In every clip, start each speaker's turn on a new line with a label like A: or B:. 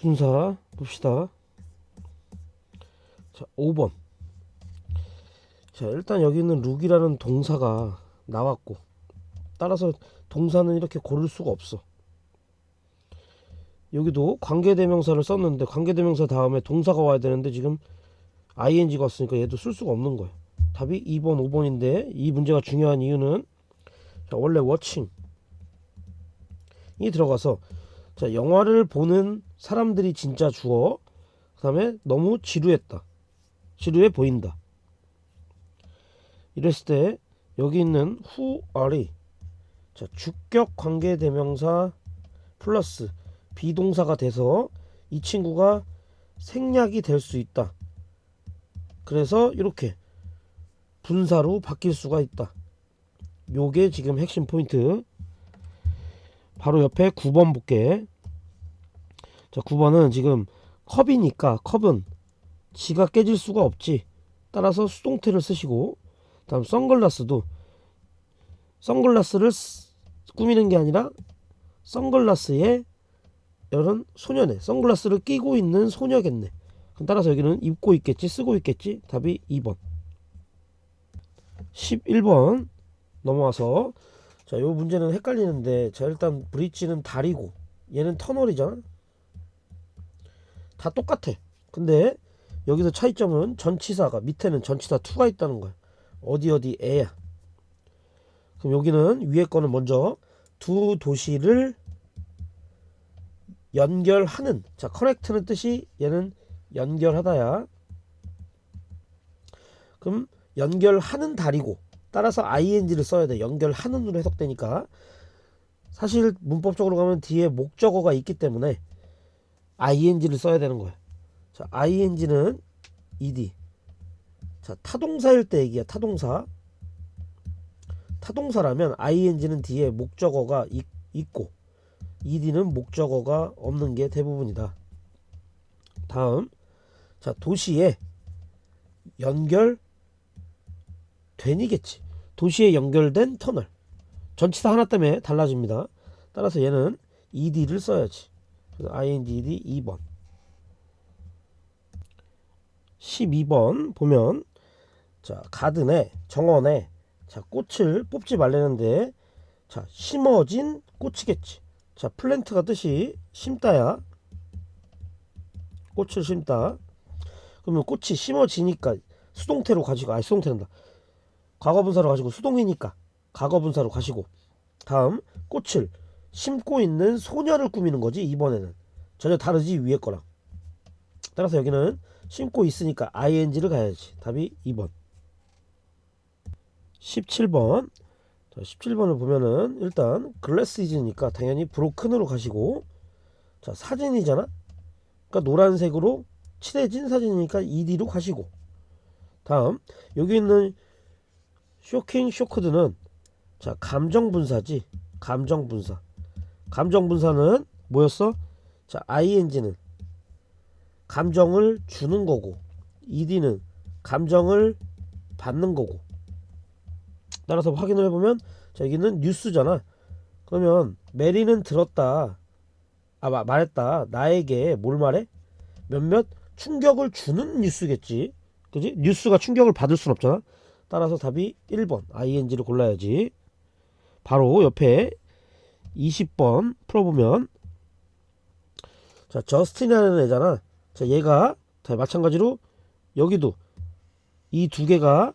A: 분사 봅시다. 자, 5번. 자, 일단 여기 있는 룩이라는 동사가 나왔고 따라서 동사는 이렇게 고를 수가 없어. 여기도 관계대명사를 썼는데 관계대명사 다음에 동사가 와야 되는데 지금 ing가 왔으니까 얘도 쓸 수가 없는 거예요. 답이 2번, 5번인데 이 문제가 중요한 이유는 자, 원래 워칭이 들어가서 자, 영화를 보는 사람들이 진짜 주어 그 다음에 너무 지루했다. 지루해 보인다. 이랬을 때 여기 있는 who are이 자, 주격 관계 대명사 플러스 비동사가 돼서 이 친구가 생략이 될 수 있다. 그래서 이렇게 분사로 바뀔 수가 있다. 요게 지금 핵심 포인트. 바로 옆에 9번 볼게. 자, 9번은 지금 컵이니까 컵은 지가 깨질 수가 없지. 따라서 수동태를 쓰시고 다음 선글라스도 선글라스를 쓰- 꾸미는 게 아니라 선글라스에 이런 소녀네 선글라스를 끼고 있는 소녀겠네 따라서 여기는 입고 있겠지 쓰고 있겠지 답이 2번 11번 넘어와서 자 요 문제는 헷갈리는데 자 일단 브릿지는 다리고 얘는 터널이잖아? 다 똑같아. 근데 여기서 차이점은 전치사가 밑에는 전치사 2가 있다는 거야. 어디 어디 애야. 그럼 여기는 위에 거는 먼저 두 도시를 연결하는 자 커넥트는 뜻이 얘는 연결하다야. 그럼 연결하는 다리고 따라서 ing를 써야 돼. 연결하는으로 해석되니까. 사실 문법적으로 가면 뒤에 목적어가 있기 때문에 ing를 써야 되는 거야. 자 ing는 ed. 자 타동사일 때 얘기야 타동사. 타동사라면 ing는 뒤에 목적어가 있, 있고 ed는 목적어가 없는 게 대부분이다. 다음. 자 도시에 연결 된이겠지. 도시에 연결된 터널. 전치사 하나 때문에 달라집니다. 따라서 얘는 ed를 써야지. 그래서 ing ed 2번. 12번 보면 자 가든에 정원에 자 꽃을 뽑지 말라는데 자 심어진 꽃이겠지. 자 플랜트가 뜻이 심다야. 꽃을 심다. 그러면 꽃이 심어지니까 수동태로 가지고 아 수동태란다. 과거분사로 가지고 수동이니까 과거분사로 가시고 다음 꽃을 심고 있는 소녀를 꾸미는 거지 이번에는. 전혀 다르지 위에 거랑. 따라서 여기는 심고 있으니까 ing를 가야지. 답이 2번. 17번. 자, 17번을 보면은 일단 글래스이즈니까 당연히 브로큰으로 가시고 자 사진이잖아? 그러니까 노란색으로 칠해진 사진이니까 ED로 가시고. 다음 여기 있는 쇼킹 쇼크드는 자 감정 분사지. 감정 분사. 감정 분사는 뭐였어? 자 ing는 감정을 주는 거고 ed는 감정을 받는 거고. 따라서 확인을 해보면 자 여기는 뉴스잖아. 그러면 메리는 들었다. 아 마- 말했다. 나에게 뭘 말해? 몇몇 충격을 주는 뉴스겠지. 그지? 뉴스가 충격을 받을 순 없잖아 따라서 답이 1번. ing를 골라야지. 바로 옆에 20번 풀어보면 자 저스틴이라는 애잖아. 자 얘가 자 마찬가지로 여기도 이 두 개가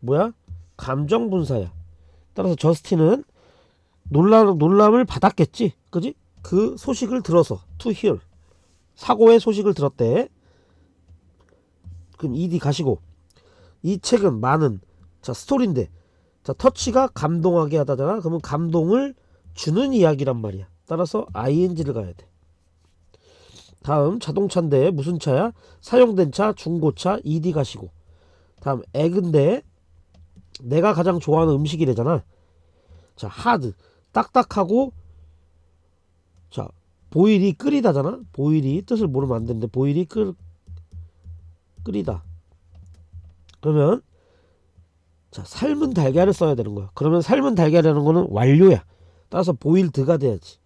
A: 뭐야? 감정 분사야. 따라서 저스틴은 놀람, 놀람을 받았겠지? 그지? 그 소식을 들어서 to hear. 사고의 소식을 들었대. 그럼 ed 가시고 이 책은 많은 자 스토리인데 자 터치가 감동하게 하다잖아. 그러면 감동을 주는 이야기란 말이야. 따라서 ing를 가야 돼. 다음 자동차인데 무슨 차야? 사용된 차 중고차 ed 가시고. 다음 액인데 내가 가장 좋아하는 음식이래잖아. 자 하드 딱딱하고 자 보일이 끓이다잖아. 보일이 뜻을 모르면 안 되는데 보일이 끓 끓이다 그러면 자 삶은 달걀을 써야 되는 거야 그러면 삶은 달걀이라는 거는 완료야 따라서 보일드가 돼야지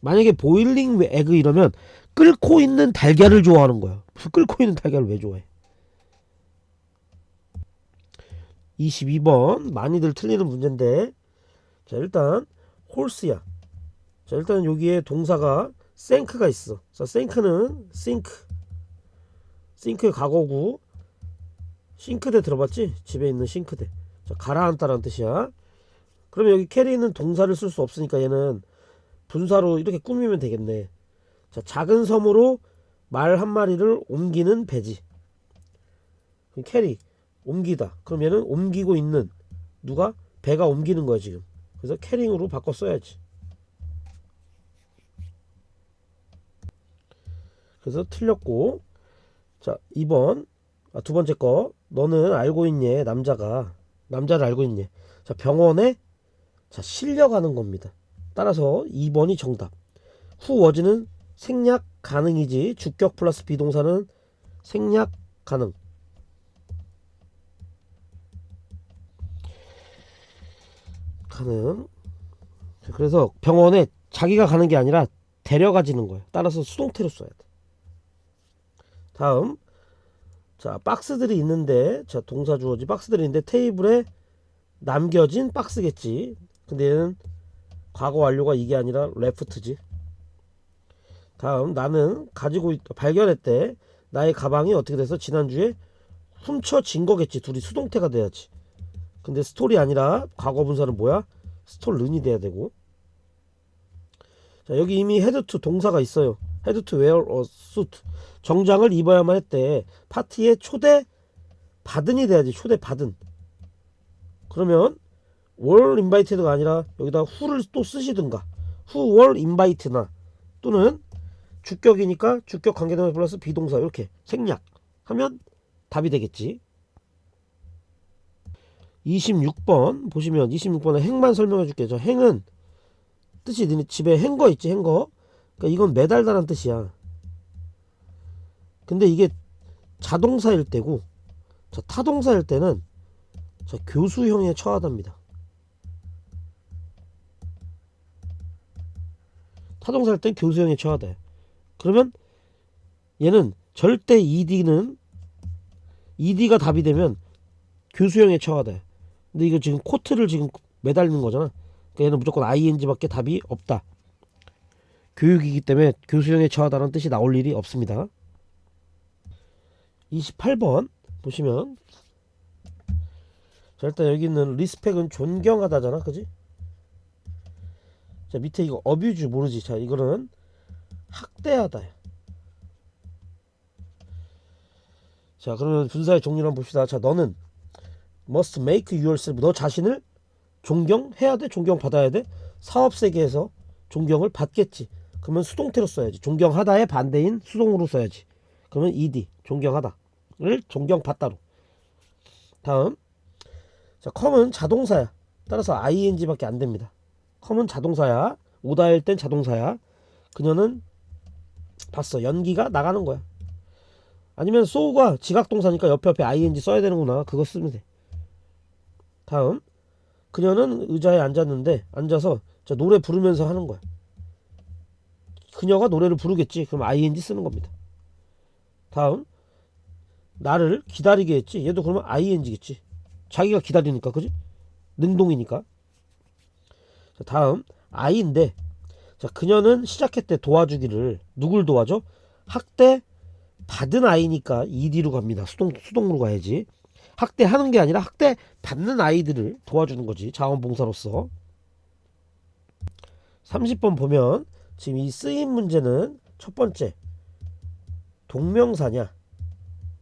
A: 만약에 보일링 에그 이러면 끓고 있는 달걀을 좋아하는 거야. 무슨 끓고 있는 달걀을 왜 좋아해? 22번 많이들 틀리는 문제인데 자 일단 홀스야. 자 일단 여기에 동사가 생크가 있어. 자 생크는 싱크 싱크의 과거고 싱크대 들어봤지? 집에 있는 싱크대. 자 가라앉다라는 뜻이야. 그러면 여기 캐리는 동사를 쓸 수 없으니까 얘는 분사로 이렇게 꾸미면 되겠네. 자, 작은 섬으로 말 한 마리를 옮기는 배지. 캐리 옮기다. 그럼 얘는 옮기고 있는 누가 배가 옮기는 거야 지금. 그래서 캐링으로 바꿔 써야지. 그래서 틀렸고 자 2번 아, 두 번째 거 너는 알고 있니 남자가 남자를 알고 있니 자 병원에 자 실려가는 겁니다. 따라서 2번이 정답. 후 워즈는 생략 가능이지 주격 플러스 비동사는 생략 가능. 가능. 자, 그래서 병원에 자기가 가는 게 아니라 데려가지는 거예요. 따라서 수동태로 써야 돼. 다음. 자, 박스들이 있는데 자, 동사 주어지 박스들이 있는데 테이블에 남겨진 박스겠지. 근데 얘는 과거 완료가 이게 아니라 레프트지. 다음 나는 가지고 있, 발견했대. 나의 가방이 어떻게 돼서 지난주에 훔쳐진 거겠지. 둘이 수동태가 돼야지. 근데 스토리 아니라 과거 분사는 뭐야? 스톨른이 돼야 되고. 자, 여기 이미 헤드 투 동사가 있어요. 헤드 투 웨어 어 수트. 정장을 입어야만 했대. 파티에 초대 받은이 돼야지. 초대 받은. 그러면 월 인바이티드가 아니라 여기다 who를 또 쓰시든가 were invited나 또는 주격이니까 주격 관계대명 플러스 비동사 이렇게 생략 하면 답이 되겠지 26번 보시면 26번에 행만 설명해 줄게 저 행은 뜻이 니네 집에 행거 있지 행거 그러니까 이건 매달다란 뜻이야 근데 이게 자동사일 때고 저 타동사일 때는 저 교수형에 처하답니다 타동사 할땐 교수형에 처하대. 그러면 얘는 절대 ED는 ED가 답이 되면 교수형에 처하대. 근데 이거 지금 코트를 지금 매달리는 거잖아. 그러니까 얘는 무조건 ING밖에 답이 없다. 교육이기 때문에 교수형에 처하다는 뜻이 나올 일이 없습니다. 28번 보시면 자 일단 여기 있는 리스펙은 존경하다잖아 그지? 자 밑에 이거 어뷰즈 모르지? 자 이거는 학대하다. 자 그러면 분사의 종류를 한번 봅시다. 자 너는 must make yourself 너 자신을 존경해야 돼? 존경받아야 돼? 사업 세계에서 존경을 받겠지 그러면 수동태로 써야지 존경하다의 반대인 수동으로 써야지 그러면 ed 존경하다를 존경받다로 다음 자 컴은 자동사야 따라서 ing밖에 안 됩니다 컴은 자동사야. 오다일 땐 자동사야. 그녀는 봤어. 연기가 나가는 거야. 아니면 소우가 지각동사니까 옆에 옆에 ing 써야 되는구나. 그거 쓰면 돼. 다음. 그녀는 의자에 앉았는데 앉아서 노래 부르면서 하는 거야. 그녀가 노래를 부르겠지. 그럼 ing 쓰는 겁니다. 다음. 나를 기다리게 했지. 얘도 그러면 ing겠지. 자기가 기다리니까 그지? 능동이니까. 자, 다음 아이인데 자, 그녀는 시작했대 도와주기를 누굴 도와줘? 학대 받은 아이니까 ED로 갑니다. 수동 수동으로 가야지. 학대하는 게 아니라 학대 받는 아이들을 도와주는 거지. 자원봉사로서. 30번 보면 지금 이 쓰임 문제는 첫 번째 동명사냐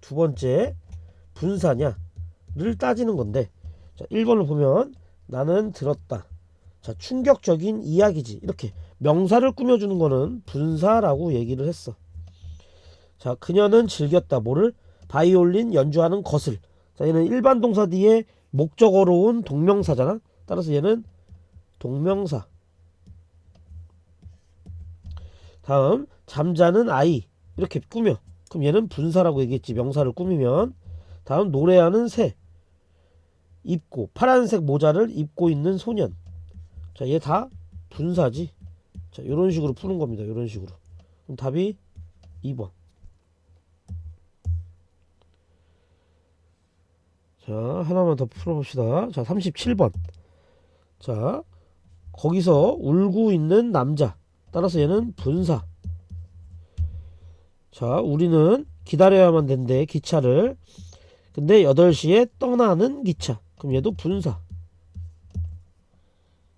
A: 두 번째 분사냐를 따지는 건데 자, 1번을 보면 나는 들었다. 자, 충격적인 이야기지. 이렇게 명사를 꾸며주는 거는 분사라고 얘기를 했어. 자, 그녀는 즐겼다. 뭐를? 바이올린 연주하는 것을. 자, 얘는 일반 동사 뒤에 목적어로 온 동명사잖아. 따라서 얘는 동명사. 다음, 잠자는 아이. 이렇게 꾸며. 그럼 얘는 분사라고 얘기했지. 명사를 꾸미면. 다음, 노래하는 새. 입고, 파란색 모자를 입고 있는 소년. 자, 얘 다 분사지. 자, 이런 식으로 푸는 겁니다. 이런 식으로. 그럼 답이 2번. 자, 하나만 더 풀어봅시다. 자, 37번. 자, 거기서 울고 있는 남자. 따라서 얘는 분사. 자, 우리는 기다려야만 된대, 기차를. 근데 8시에 떠나는 기차. 그럼 얘도 분사.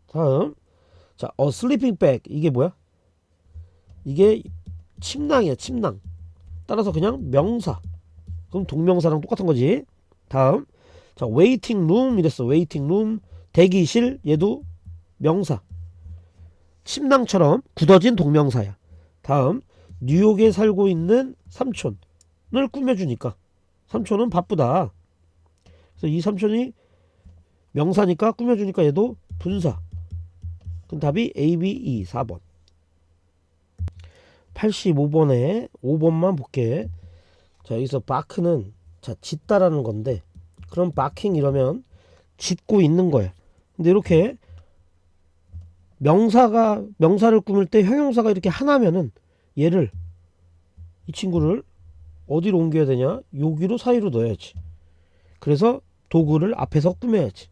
A: 다음. 자, 어 슬리핑 백. 이게 뭐야? 이게 침낭이야, 침낭. 따라서 그냥 명사. 그럼 동명사랑 똑같은 거지. 다음. 자, 웨이팅 룸 이랬어. 웨이팅 룸. 대기실 얘도 명사. 침낭처럼 굳어진 동명사야. 다음. 뉴욕에 살고 있는 삼촌을 꾸며주니까 삼촌은 바쁘다. 그래서 이 삼촌이 명사니까 꾸며주니까 얘도 분사. 그럼 답이 A, B, E 4번. 85번에 5번만 볼게. 자 여기서 바크는 자 짓다라는 건데 그럼 바킹 이러면 짓고 있는 거야. 근데 이렇게 명사가 명사를 꾸밀 때 형용사가 이렇게 하나면은 얘를 이 친구를 어디로 옮겨야 되냐? 여기로 사이로 넣어야지. 그래서 도구를 앞에서 꾸며야지.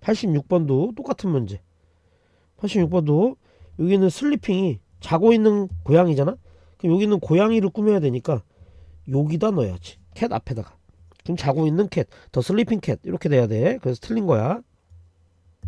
A: 86번도 똑같은 문제. 86번도 여기는 슬리핑이 자고 있는 고양이잖아. 그럼 여기는 고양이를 꾸며야 되니까 여기다 넣어야지. 캣 앞에다가. 그럼 자고 있는 캣, 더 슬리핑 캣 이렇게 돼야 돼. 그래서 틀린 거야.